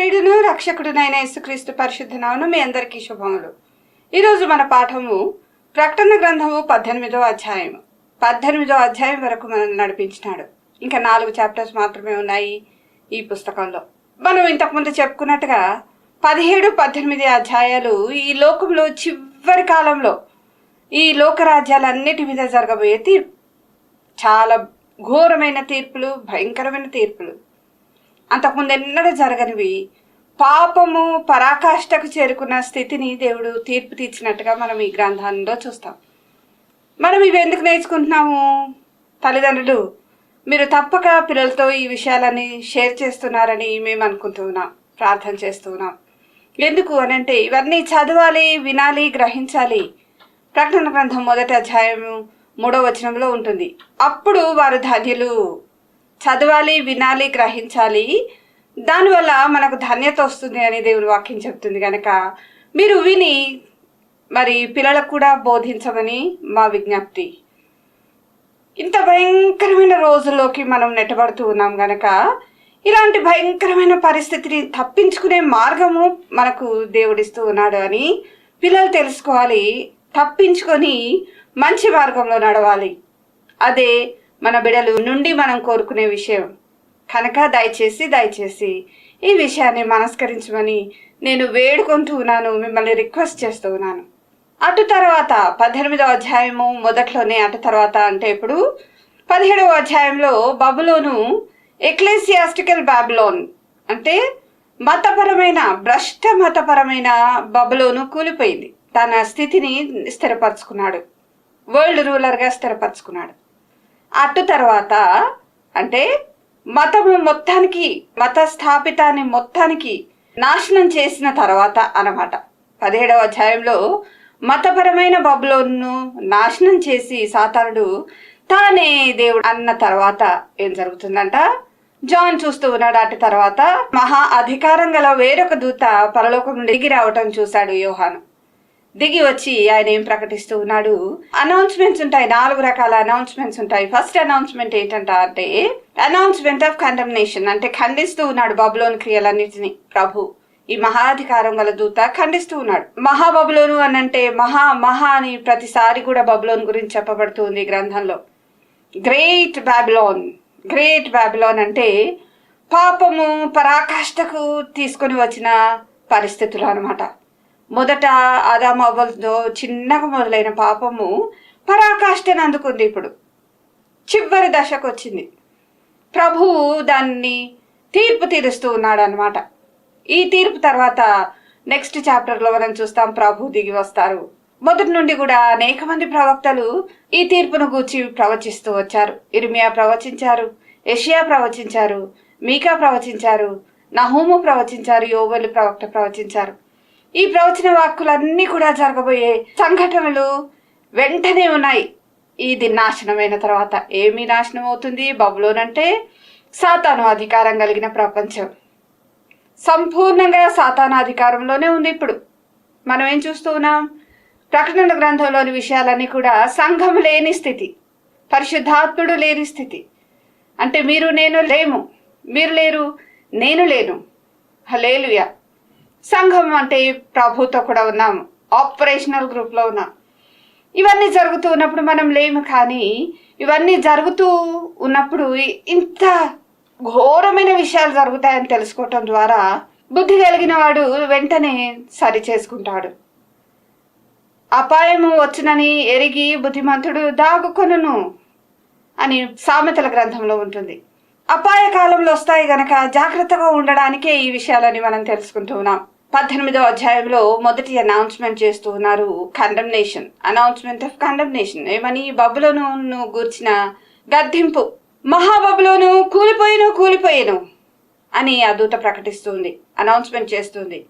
ప్రియుడును రక్షకుడునైన యేసుక్రీస్తు పరిశుద్ధ నామను మీ అందరికీ శుభములు. ఈరోజు మన పాఠము ప్రకటన గ్రంథము పద్దెనిమిదో అధ్యాయం పద్దెనిమిదో అధ్యాయం వరకు మనల్ని నడిపించినాడు. ఇంకా నాలుగు చాప్టర్స్ మాత్రమే ఉన్నాయి ఈ పుస్తకంలో. మనం ఇంతకుముందు చెప్పుకున్నట్టుగా పదిహేడు పద్దెనిమిది అధ్యాయాలు ఈ లోకంలో చివరి కాలంలో ఈ లోకరాజ్యాలన్నిటి మీద జరగబోయే తీర్పు. చాలా ఘోరమైన తీర్పులు భయంకరమైన తీర్పులు. అంతకుముందు ఎన్నడూ జరగనివి పాపము పరాకాష్ఠకు చేరుకున్న స్థితిని దేవుడు తీర్పు తీర్చినట్టుగా మనం ఈ గ్రంథంలో చూస్తాం. మనం ఇవి ఎందుకు నేర్చుకుంటున్నాము? తల్లిదండ్రులు మీరు తప్పక పిల్లలతో ఈ విషయాలని షేర్ చేస్తున్నారని మేము అనుకుంటున్నాం ప్రార్థన చేస్తున్నాం ఎందుకు అని అంటే ఇవన్నీ చదవాలి వినాలి గ్రహించాలి. ప్రకటన గ్రంథం మొదటి అధ్యాయము మూడో వచనంలో ఉంటుంది. అప్పుడు వారు ధన్యులు. చదవాలి వినాలి గ్రహించాలి. దానివల్ల మనకు ధన్యత వస్తుంది అని దేవుని వాక్యం చెప్తుంది కనుక మీరు విని మరి పిల్లలకు కూడా బోధించమని మా విజ్ఞప్తి. ఇంత భయంకరమైన రోజుల్లోకి మనం నెట్టబడుతూ ఉన్నాం గనక ఇలాంటి భయంకరమైన పరిస్థితిని తప్పించుకునే మార్గము మనకు దేవుడిస్తూ ఉన్నాడు అని పిల్లలు తెలుసుకోవాలి. తప్పించుకొని మంచి మార్గంలో నడవాలి. అదే మన బిడలు నుండి మనం కోరుకునే విషయం. కనుక దయచేసి దయచేసి ఈ విషయాన్ని మనస్కరించమని నేను వేడుకుంటూ ఉన్నాను మిమ్మల్ని రిక్వెస్ట్ చేస్తూ ఉన్నాను. అటు తర్వాత పద్దెనిమిదవ అధ్యాయము మొదట్లోనే అటు తర్వాత అంటే ఇప్పుడు పదిహేడవ అధ్యాయంలో బబులోను ఎక్లేసియాస్టికల్ బాబులోన్ అంటే మతపరమైన భ్రష్ట మతపరమైన బబులోను కూలిపోయింది. తన స్థితిని స్థిరపరచుకున్నాడు. వరల్డ్ రూలర్గా స్థిరపరచుకున్నాడు. అటు తర్వాత అంటే మతము మొత్తానికి మత స్థాపితాన్ని మొత్తానికి నాశనం చేసిన తర్వాత అన్నమాట. పదిహేడవ అధ్యాయంలో మతపరమైన బబులోను నాశనం చేసి సాతానుడు తానే దేవుడు అన్న తర్వాత ఏం జరుగుతుందంట? జాన్ చూస్తూ ఉన్నాడు అటు తర్వాత మహా అధికారం గల వేరొక దూత పరలోకం నుండి దిగి రావటం చూశాడు యోహాను. దిగి వచ్చి ఆయన ఏం ప్రకటిస్తూ ఉన్నాడు? అనౌన్స్మెంట్స్ ఉంటాయి నాలుగు రకాల అనౌన్స్మెంట్స్ ఉంటాయి. ఫస్ట్ అనౌన్స్మెంట్ ఏంటంట అంటే అనౌన్స్మెంట్ ఆఫ్ కండమ్నేషన్ అంటే ఖండిస్తూ ఉన్నాడు బబులోని క్రియలన్నిటిని. ప్రభు ఈ మహాధికారం గల దూత ఖండిస్తూ ఉన్నాడు. మహాబబులోను అని అంటే మహా మహా అని ప్రతిసారి కూడా బబులోన్ గురించి చెప్పబడుతూ ఉంది ఈ గ్రంథంలో. గ్రేట్ బాబిలోన్ గ్రేట్ బాబిలోన్ అంటే పాపము పరాకాష్ఠకు తీసుకొని వచ్చిన పరిస్థితులు అనమాట మొదట ఆదామవ్వలతో చిన్నగా మొదలైన పాపము పరాకాష్ఠను అందుకుంది ఇప్పుడు. చివరి దశకు వచ్చింది ప్రభువు దాన్ని తీర్పు తీరుస్తూ ఉన్నాడు అనమాట ఈ తీర్పు తర్వాత నెక్స్ట్ చాప్టర్లో మనం చూస్తాం ప్రభు దిగి వస్తారు. మొదటి నుండి కూడా అనేక మంది ప్రవక్తలు ఈ తీర్పును గూర్చి ప్రవచిస్తూ వచ్చారు. ఇర్మియా ప్రవచించారు ఎషియా ప్రవచించారు మీకా ప్రవచించారు నహూము ప్రవచించారు యోవెలు ప్రవక్త ప్రవచించారు. ఈ ప్రవచన వాక్కులన్నీ కూడా జరగబోయే సంఘటనలు వెంటనే ఉన్నాయి. ఇది నాశనమైన తర్వాత ఏమి నాశనం అవుతుంది? బబులోనంటే సాతాను అధికారం కలిగిన ప్రపంచం. సంపూర్ణంగా సాతాను అధికారంలోనే ఉంది ఇప్పుడు. మనం ఏం చూస్తూ ఉన్నాం? ప్రకటన గ్రంథంలోని విషయాలన్నీ కూడా సంఘం లేని స్థితి. పరిశుద్ధాత్ముడు లేని స్థితి. అంటే మీరు నేను లేము. మీరు లేరు నేను లేను. లేలుయా సంఘం అంటే ప్రభుతో కూడా ఉన్నాము ఆపరేషనల్ గ్రూప్లో ఉన్నాం. ఇవన్నీ జరుగుతూ ఉన్నప్పుడు మనం లేము కానీ ఇవన్నీ జరుగుతూ ఉన్నప్పుడు ఇంత ఘోరమైన విషయాలు జరుగుతాయని తెలుసుకోవటం ద్వారా బుద్ధి కలిగిన వాడు వెంటనే సరి చేసుకుంటాడు. అపాయము వచ్చునని ఎరిగి బుద్ధిమంతుడు దాగుకొనును అని సామెతల గ్రంథంలో ఉంటుంది. అపాయ కాలంలో వస్తాయి గనక జాగ్రత్తగా ఉండడానికే ఈ విషయాలని మనం తెలుసుకుంటూ ఉన్నాం. పద్దెనిమిదో అధ్యాయంలో మొదటి అనౌన్స్మెంట్ చేస్తూ ఉన్నారు కండమ్నేషన్ అనౌన్స్మెంట్ ఆఫ్ కండమ్నేషన్ ఏమని? బబులను గూర్చిన గద్దింపు. మహాబబులోను కూలిపోయిను కూలిపోయాను అని ఆ దూత ప్రకటిస్తుంది. అనౌన్స్మెంట్ చేస్తుంది.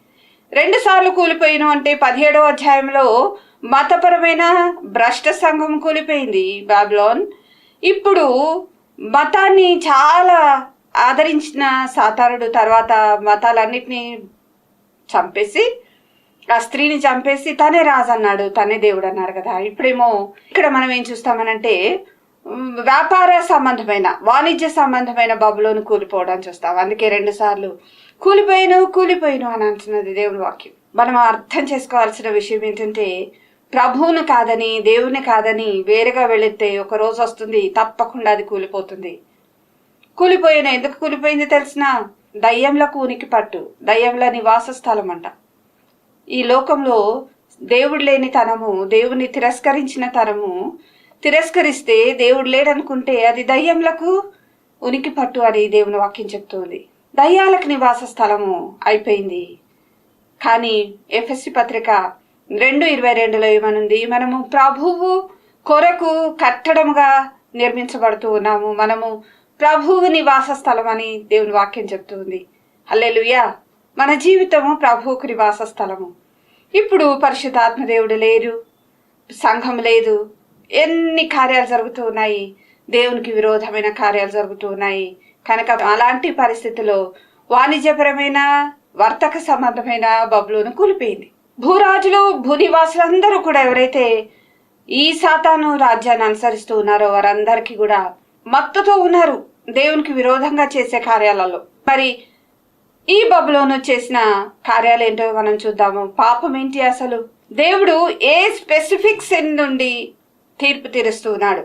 రెండు సార్లు కూలిపోయిను అంటే పదిహేడో అధ్యాయంలో మతపరమైన భ్రష్ట సంఘం కూలిపోయింది. బాబులోన్. ఇప్పుడు మతాన్ని చాలా ఆదరించిన సాతారుడు తర్వాత మతాలన్నిటినీ చంపేసి ఆ స్త్రీని చంపేసి తనే రాజు అన్నాడు తనే దేవుడు అన్నాడు కదా. ఇప్పుడేమో ఇక్కడ మనం ఏం చూస్తామనంటే వ్యాపార సంబంధమైన వాణిజ్య సంబంధమైన బబులోను కూలిపోవడం చూస్తాం. అందుకే రెండు సార్లు కూలిపోయాను కూలిపోయాను అని అంటున్నది దేవుని వాక్యం. మనం అర్థం చేసుకోవాల్సిన విషయం ఏంటంటే ప్రభువును కాదని దేవుని కాదని వేరుగా వెళితే ఒక రోజు వస్తుంది తప్పకుండా అది కూలిపోతుంది. కూలిపోయిన ఎందుకు కూలిపోయింది తెలిసిన? దయ్యంలకు ఉనికి పట్టు దయ్యంల నివాస స్థలం అంట ఈ లోకంలో దేవుడు లేని తనము దేవుని తిరస్కరించిన తనము తిరస్కరిస్తే దేవుడు లేడనుకుంటే అది దయ్యంలకు ఉనికి పట్టు అని దేవుని వాక్యం చెప్తుంది. దయ్యాలకు నివాస స్థలము అయిపోయింది. కానీ ఎఫ్ఎస్సి పత్రిక రెండు ఇరవై రెండులో ఏమనుంది? మనము ప్రభువు కొరకు కట్టడముగా నిర్మించబడుతూ ఉన్నాము. మనము ప్రభువు నివాస స్థలం అని దేవుని వాక్యం చెప్తుంది. అల్లెలుయా మన జీవితము ప్రభువుకు నివాస స్థలము ఇప్పుడు పరిశుద్ధాత్మ దేవుడు లేరు. సంఘం లేదు. ఎన్ని కార్యాలు జరుగుతూ ఉన్నాయి? దేవునికి విరోధమైన కార్యాలు జరుగుతూ ఉన్నాయి. కనుక అలాంటి పరిస్థితిలో వాణిజ్యపరమైన వర్తక సంబంధమైన బబులోను కూలిపోయింది. భూరాజులు భూనివాసులందరూ కూడా ఎవరైతే ఈ సాతాను రాజ్యాన్ని అనుసరిస్తూ ఉన్నారో వారందరికీ కూడా మత్తుతో ఉన్నారు. దేవునికి విరోధంగా చేసే కార్యాలలో. మరి ఈ బబులోను చేసిన కార్యాలు ఏంటో మనం చూద్దాము. పాపం ఏంటి అసలు? దేవుడు ఏ స్పెసిఫిక్ సెన్ నుండి తీర్పు తీరుస్తూ ఉన్నాడు?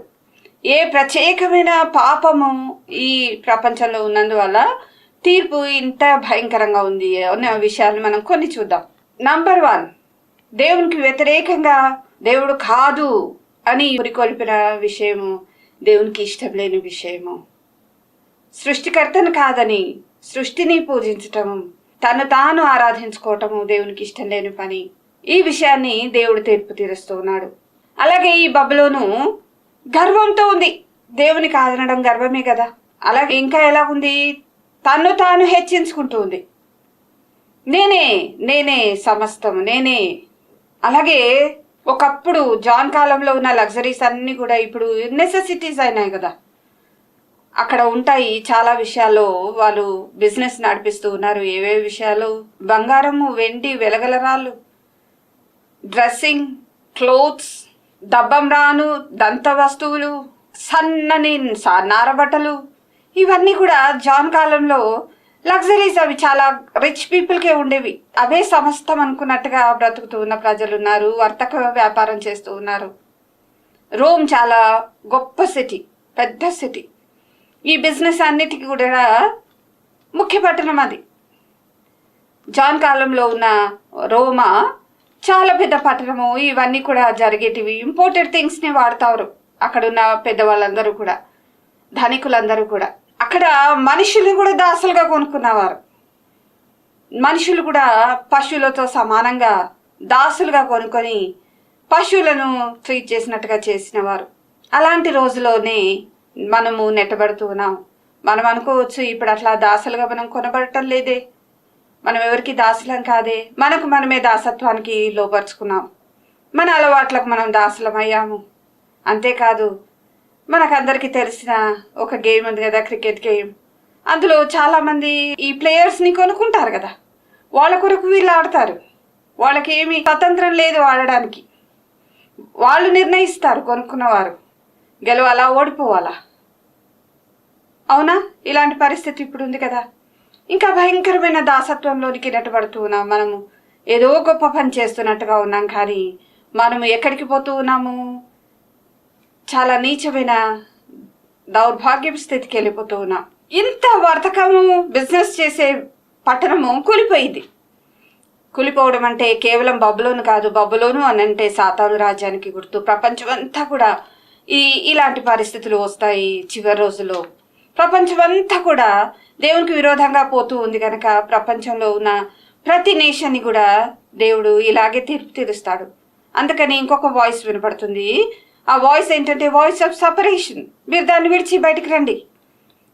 ఏ ప్రత్యేకమైన పాపము ఈ ప్రపంచంలో ఉన్నందువల్ల తీర్పు ఇంత భయంకరంగా ఉంది? అనే విషయాన్ని మనం కొన్ని చూద్దాం. నంబర్ వన్ దేవునికి వ్యతిరేకంగా దేవుడు కాదు అని ఉరికొల్పిన విషయము దేవునికి ఇష్టం లేని విషయము. సృష్టికర్తను కాదని సృష్టిని పూజించటం తను తాను ఆరాధించుకోవటము దేవునికి ఇష్టం లేని పని. ఈ విషయాన్ని దేవుడు తీర్పు తీరుస్తూ ఉన్నాడు. అలాగే ఈ బబులోను గర్వంతో ఉంది. దేవుని కాదనడం గర్వమే కదా. అలాగే ఇంకా ఎలా ఉంది? తను తాను హెచ్చించుకుంటూ ఉంది. నేనే నేనే సమస్తం నేనే. అలాగే ఒకప్పుడు జాన్ కాలంలో ఉన్న లగ్జరీస్ అన్నీ కూడా ఇప్పుడు నెసెసిటీస్ అయినాయి కదా. అక్కడ ఉంటాయి చాలా విషయాల్లో వాళ్ళు బిజినెస్ నడిపిస్తూ ఉన్నారు. ఏవే విషయాలు? బంగారము వెండి వెలగలరాళ్ళు. డ్రెస్సింగ్ క్లోత్స్ దబ్బం రాను దంత వస్తువులు సన్నని సా- నారబట్టలు ఇవన్నీ కూడా జాన్ కాలంలో లగ్జరీస్ అవి చాలా రిచ్ పీపుల్కే ఉండేవి. అవే సమస్తం అనుకున్నట్టుగా బ్రతుకుతూ ఉన్న ప్రజలు ఉన్నారు. వర్తక వ్యాపారం చేస్తూ ఉన్నారు. రోమ్ చాలా గొప్ప సిటీ పెద్ద సిటీ ఈ బిజినెస్ అన్నిటికీ కూడా ముఖ్య పట్టణం అది. జాన్ కాలంలో ఉన్న రోమా చాలా పెద్ద పట్టణము. ఇవన్నీ కూడా జరిగేటివి. ఇంపోర్టెడ్ థింగ్స్ని వాడతారు. అక్కడ ఉన్న పెద్దవాళ్ళందరూ కూడా ధనికులందరూ కూడా. అక్కడ మనుషులు కూడా దాసులుగా కొనుక్కున్నవారు. మనుషులు కూడా పశువులతో సమానంగా దాసులుగా కొనుక్కొని పశువులను ట్రీట్ చేసినట్టుగా చేసినవారు. అలాంటి రోజులోనే మనము నెట్టబడుతూ ఉన్నాం. మనం అనుకోవచ్చు ఇప్పుడు అట్లా దాసులుగా మనం కొనబడటం లేదే. మనం ఎవరికి దాసులం కాదే. మనకు మనమే దాసత్వానికి లోపరుచుకున్నాం. మన అలవాట్లకు మనం దాసులం అయ్యాము అంతేకాదు మనకందరికీ తెలిసిన ఒక గేమ్ ఉంది కదా క్రికెట్ గేమ్. అందులో చాలామంది ఈ ప్లేయర్స్ని కొనుక్కుంటారు కదా. వాళ్ళ కొరకు వీళ్ళు ఆడతారు. వాళ్ళకి ఏమి స్వతంత్రం లేదు ఆడడానికి. వాళ్ళు నిర్ణయిస్తారు కొనుక్కున్నవారు. గెలవాలా ఓడిపోవాలా? అవునా? ఇలాంటి పరిస్థితి ఇప్పుడు ఉంది కదా. ఇంకా భయంకరమైన దాసత్వంలోనికి నెట్టబడుతూ ఉన్నాం మనము. ఏదో గొప్ప పని చేస్తున్నట్టుగా ఉన్నాం కానీ మనము ఎక్కడికి పోతూ ఉన్నాము? చాలా నీచమైన దౌర్భాగ్యం స్థితికి వెళ్ళిపోతూ ఉన్నాం. ఇంత వర్తకము బిజినెస్ చేసే పట్టణము కూలిపోయింది. కూలిపోవడం అంటే కేవలం బబ్బులోను కాదు బబ్బులోను అని అంటే సాతాను రాజ్యానికి గుర్తు. ప్రపంచం అంతా కూడా ఈ ఇలాంటి పరిస్థితులు వస్తాయి చివరి రోజుల్లో. ప్రపంచం అంతా కూడా దేవునికి విరోధంగా పోతూ ఉంది కనుక ప్రపంచంలో ఉన్న ప్రతి నేషన్ని కూడా దేవుడు ఇలాగే తీర్పు తీరుస్తాడు. అందుకని ఇంకొక వాయిస్ వినపడుతుంది. ఆ వాయిస్ ఏంటంటే వాయిస్ ఆఫ్ సపరేషన్. మీరు దాన్ని విడిచి బయటికి రండి.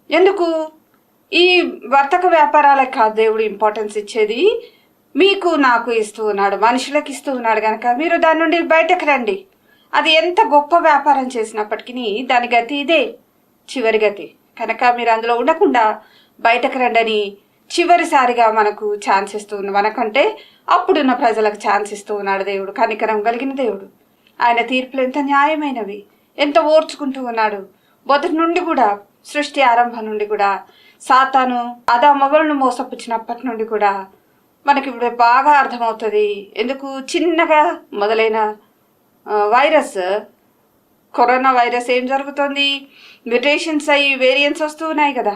ఎందుకు? ఈ వర్తక వ్యాపారాలకు కాదు దేవుడు ఇంపార్టెన్స్ ఇచ్చేది. మీకు నాకు ఇస్తూ ఉన్నాడు మనుషులకు ఇస్తూ ఉన్నాడు కనుక మీరు దాని నుండి బయటకు రండి. అది ఎంత గొప్ప వ్యాపారం చేసినప్పటికీ దాని గతి ఇదే చివరి గతి. కనుక మీరు అందులో ఉండకుండా బయటకు రండని చివరిసారిగా మనకు ఛాన్స్ ఇస్తూ ఉన్న మనకంటే అప్పుడున్న ప్రజలకు ఛాన్స్ ఇస్తూ ఉన్నాడు దేవుడు కనికరం కలిగిన దేవుడు. ఆయన తీర్పులు ఎంత న్యాయమైనవి? ఎంత ఓర్చుకుంటూ ఉన్నాడు? మొదటి నుండి కూడా సృష్టి ఆరంభం నుండి కూడా సాతాను అదా మొగలను మోసపుచ్చినప్పటి నుండి కూడా మనకి ఇప్పుడు బాగా అర్థమవుతుంది. ఎందుకు? చిన్నగా మొదలైన వైరస్. కరోనా వైరస్ ఏం జరుగుతుంది? మ్యుటేషన్స్ అయ్యి వేరియంట్స్ వస్తూ ఉన్నాయి కదా.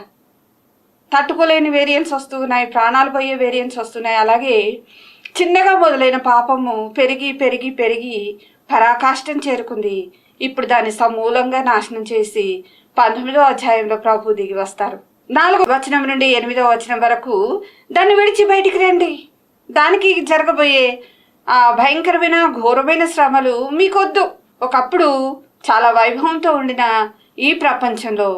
తట్టుకోలేని వేరియంట్స్ వస్తూ ఉన్నాయి. ప్రాణాలు పోయే వేరియంట్స్ వస్తున్నాయి. అలాగే చిన్నగా మొదలైన పాపము పెరిగి పెరిగి పెరిగి పరాకాష్టం చేరుకుంది. ఇప్పుడు దాన్ని సమూలంగా నాశనం చేసి పంతొమ్మిదో అధ్యాయంలో ప్రభు దిగి వస్తారు. నాలుగో వచనం నుండి ఎనిమిదో వచనం వరకు దాన్ని విడిచి బయటికి రండి. దానికి జరగబోయే ఆ భయంకరమైన ఘోరమైన శ్రమలు మీకొద్దు. ఒకప్పుడు చాలా వైభవంతో ఉండిన ఈ ప్రపంచంలో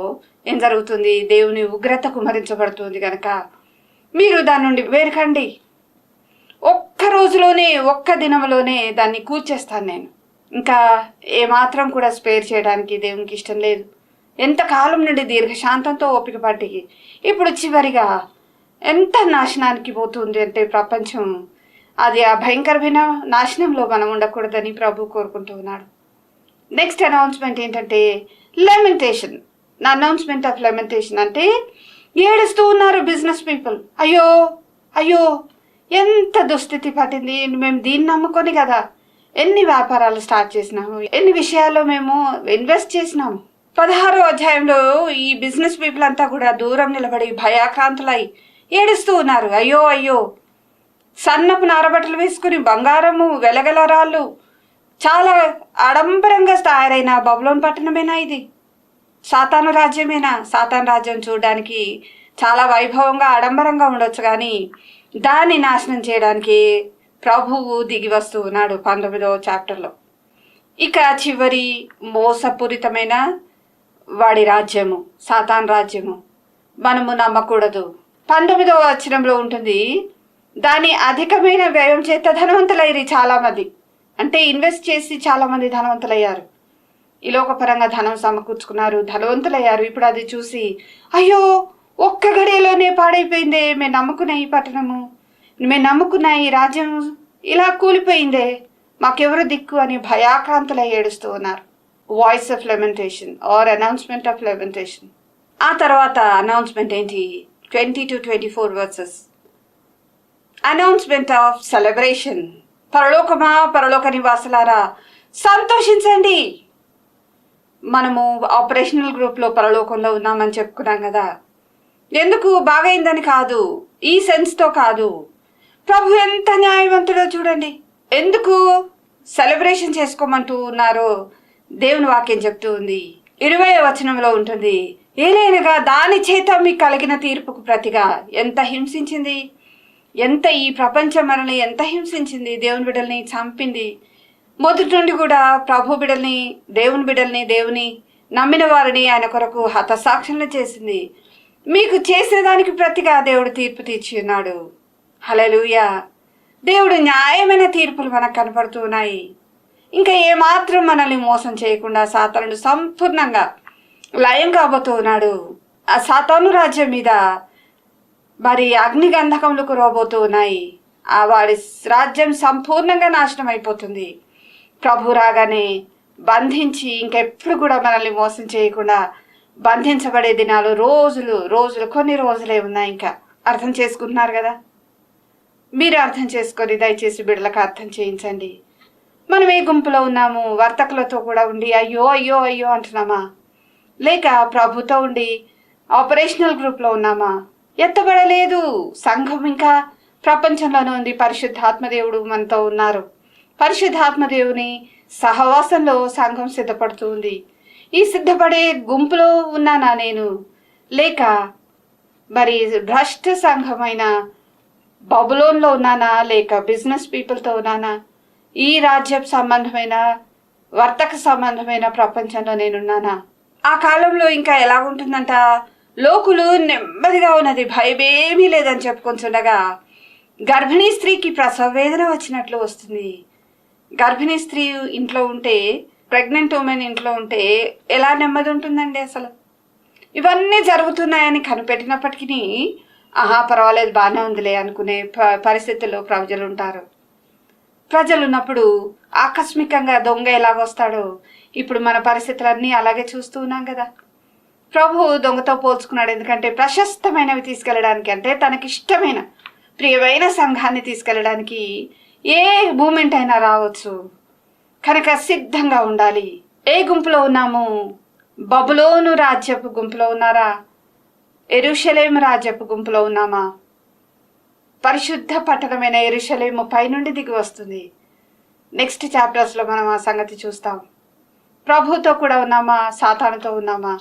ఏం జరుగుతుంది? దేవుని ఉగ్రత కుమరించబడుతుంది కనుక మీరు దాని నుండి వేరుకండి. ఒక్క రోజులోనే ఒక్క దినంలోనే దాన్ని కూల్చేస్తాను నేను. ఇంకా ఏమాత్రం కూడా స్పేర్ చేయడానికి దేవునికి ఇష్టం లేదు. ఎంతకాలం నుండి దీర్ఘశాంతంతో ఓపిక పట్టి ఇప్పుడు చివరిగా ఎంత నాశనానికి పోతుంది అంటే ప్రపంచం అది ఆ భయంకరమైన నాశనంలో మనం ఉండకూడదని ప్రభు కోరుకుంటూ ఉన్నాడు. నెక్స్ట్ అనౌన్స్మెంట్ ఏంటంటే లెమెంటేషన్ నా అనౌన్స్మెంట్ ఆఫ్ లెమెంటేషన్ అంటే ఏడుస్తూ ఉన్నారు బిజినెస్ పీపుల్ అయ్యో అయ్యో ఎంత దుస్థితి పట్టింది. మేము దీన్ని నమ్ముకొని కదా. ఎన్ని వ్యాపారాలు స్టార్ట్ చేసినాము ఎన్ని విషయాల్లో మేము ఇన్వెస్ట్ చేసినాము పదహారో అధ్యాయంలో ఈ బిజినెస్ పీపుల్ అంతా కూడా దూరం నిలబడి భయాక్రాంతులై ఏడుస్తూ ఉన్నారు. అయ్యో అయ్యో. సన్నపు నారబట్టలు వేసుకుని బంగారము వెలగల రాళ్ళు. చాలా ఆడంబరంగా తయారైన బబులోన్ పట్టణమేనా ఇది? సాతాను రాజ్యమేనా? సాతాను రాజ్యం చూడడానికి చాలా వైభవంగా ఆడంబరంగా ఉండొచ్చు కానీ దాన్ని నాశనం చేయడానికి ప్రభువు దిగి వస్తూ ఉన్నాడు పంతొమ్మిదవ చాప్టర్లో. ఇక చివరి మోసపూరితమైన వాడి రాజ్యము సాతాన్ రాజ్యము మనము నమ్మకూడదు. పంతొమ్మిదవ వచనంలో ఉంటుంది దాని అధికమైన వ్యయం చేత ధనవంతులయ్యారు చాలామంది. అంటే ఇన్వెస్ట్ చేసి చాలామంది ధనవంతులయ్యారు. ఈ లోకపరంగా ధనం సమకూర్చుకున్నారు ధనవంతులయ్యారు. ఇప్పుడు అది చూసి అయ్యో ఒక్క గడియలోనే పాడైపోయిందే మేము నమ్ముకునే ఈ పట్టణము. మేము నమ్ముకున్న ఈ రాజ్యం ఇలా కూలిపోయిందే. మాకెవరు దిక్కు అని భయాక్రాంతులై ఏడుస్తూ ఉన్నారు. Voice of lamentation or announcement of lamentation ఆ తర్వాత అనౌన్స్మెంట్ ఏంటి? Twenty two twenty four versus announcement of celebration పరలోకమా పరలోక నివాసులారా సంతోషించండి. మనము ఆపరేషనల్ గ్రూప్లో పరలోకంలో ఉన్నామని చెప్పుకున్నాం కదా. ఎందుకు? బాగైందని కాదు. ఈ సెన్స్తో కాదు. ప్రభు ఎంత న్యాయవంతుడో చూడండి. ఎందుకు? సెలబ్రేషన్ చేసుకోమంటూ ఉన్నారో. దేవుని వాక్యం చెప్తూ ఉంది ఇరవై వచనంలో ఉంటుంది. ఏలైనగా దాని చేత మీకు కలిగిన తీర్పుకు ప్రతిగా ఎంత హింసించింది? ఎంత ఈ ప్రపంచం మనల్ని ఎంత హింసించింది? దేవుని బిడ్డల్ని చంపింది. మొదటి నుండి కూడా ప్రభు బిడల్ని దేవుని బిడల్ని దేవుని నమ్మిన వారిని ఆయన కొరకు హతసాక్షులను చేసింది. మీకు చేసేదానికి ప్రతిగా దేవుడు తీర్పు తీర్చి ఉన్నాడు. హలలుయ దేవుడు న్యాయమైన తీర్పులు మనకు కనపడుతూ ఉన్నాయి. ఇంకా ఏమాత్రం మనల్ని మోసం చేయకుండా సాతానుడు సంపూర్ణంగా లయం కాబోతూ ఉన్నాడు. ఆ సాతాను రాజ్యం మీద మరి అగ్ని రోబోతూ ఉన్నాయి. ఆ వాడి రాజ్యం సంపూర్ణంగా నాశనం అయిపోతుంది. ప్రభు రాగానే బంధించి ఇంకెప్పుడు కూడా మనల్ని మోసం చేయకుండా బంధించబడే దినాలు రోజులు రోజులు కొన్ని రోజులే ఉన్నాయి ఇంకా. అర్థం చేసుకుంటున్నారు కదా? మీరు అర్థం చేసుకొని దయచేసి బిడ్డలకు అర్థం చేయించండి. మనం ఏ గుంపులో ఉన్నాము వర్తకులతో కూడా ఉండి అయ్యో అయ్యో అయ్యో అంటున్నామా? లేక ప్రభుతో ఉండి ఆపరేషనల్ గ్రూప్లో ఉన్నామా? ఎత్తబడలేదు. సంఘం ఇంకా ప్రపంచంలోనే ఉంది. పరిశుద్ధాత్మదేవుడు మనతో ఉన్నారు. పరిశుద్ధాత్మదేవుని సహవాసంలో సంఘం సిద్ధపడుతూ ఉంది. ఈ సిద్ధపడే గుంపులో ఉన్నానా నేను? లేక మరి భ్రష్ట సంఘమైన బబులోన్లో ఉన్నానా? లేక బిజినెస్ పీపుల్తో ఉన్నానా? ఈ రాజ్యం సంబంధమైన వర్తక సంబంధమైన ప్రపంచంలో నేనున్నానా? ఆ కాలంలో ఇంకా ఎలా ఉంటుందంట? లోకులు నెమ్మదిగా ఉన్నది భయమేమీ లేదని చెప్పుకుంటుండగా గర్భిణీ స్త్రీకి ప్రసవ వేదన వచ్చినట్లు వస్తుంది. గర్భిణీ స్త్రీ ఇంట్లో ఉంటే ప్రెగ్నెంట్ ఉమెన్ ఇంట్లో ఉంటే ఎలా నెమ్మది ఉంటుందండి అసలు? ఇవన్నీ జరుగుతున్నాయని కనిపెట్టినప్పటికీ ఆహా పర్వాలేదు బాగానే ఉందిలే అనుకునే ప- పరిస్థితుల్లో ప్రజలు ఉంటారు ప్రజలు ఉన్నప్పుడు ఆకస్మికంగా దొంగ ఎలాగొస్తాడో ఇప్పుడు మన పరిస్థితులన్నీ అలాగే చూస్తూ ఉన్నాం కదా. ప్రభు దొంగతో పోల్చుకున్నాడు ఎందుకంటే ప్రశస్తమైనవి తీసుకెళ్ళడానికి అంటే తనకిష్టమైన ప్రియమైన సంఘాన్ని తీసుకెళ్ళడానికి ఏ మూమెంట్ అయినా రావచ్చు. కనుక సిద్ధంగా ఉండాలి. ఏ గుంపులో ఉన్నాము? బబులోను రాజ్యపు గుంపులో ఉన్నారా? ఎరుషలేము రాజ్యపు గుంపులో ఉన్నామా? పరిశుద్ధ పట్టణమైన ఎరుషలేము పైనుండి దిగి వస్తుంది. నెక్స్ట్ చాప్టర్స్లో మనం ఆ సంగతి చూస్తాం. ప్రభుతో కూడా ఉన్నామా? సాతానుతో ఉన్నామా?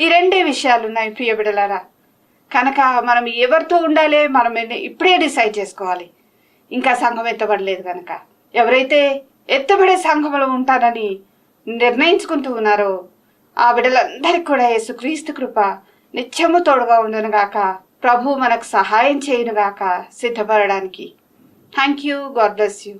ఈ రెండే విషయాలు ఉన్నాయి ప్రియ బిడలారా. కనుక మనం ఎవరితో ఉండాలి మనం ఇప్పుడే డిసైడ్ చేసుకోవాలి. ఇంకా సంఘం ఎత్తబడలేదు కనుక. ఎవరైతే ఎత్తబడే సంఘంలో ఉంటారని నిర్ణయించుకుంటూ ఉన్నారో ఆ బిడ్డలందరికీ కూడా యేసుక్రీస్తు కృప నిత్యము తోడుగా ఉండునుగాక ప్రభు మనకు సహాయం చేయునుగాక సిద్ధపడడానికి. Thank you God bless you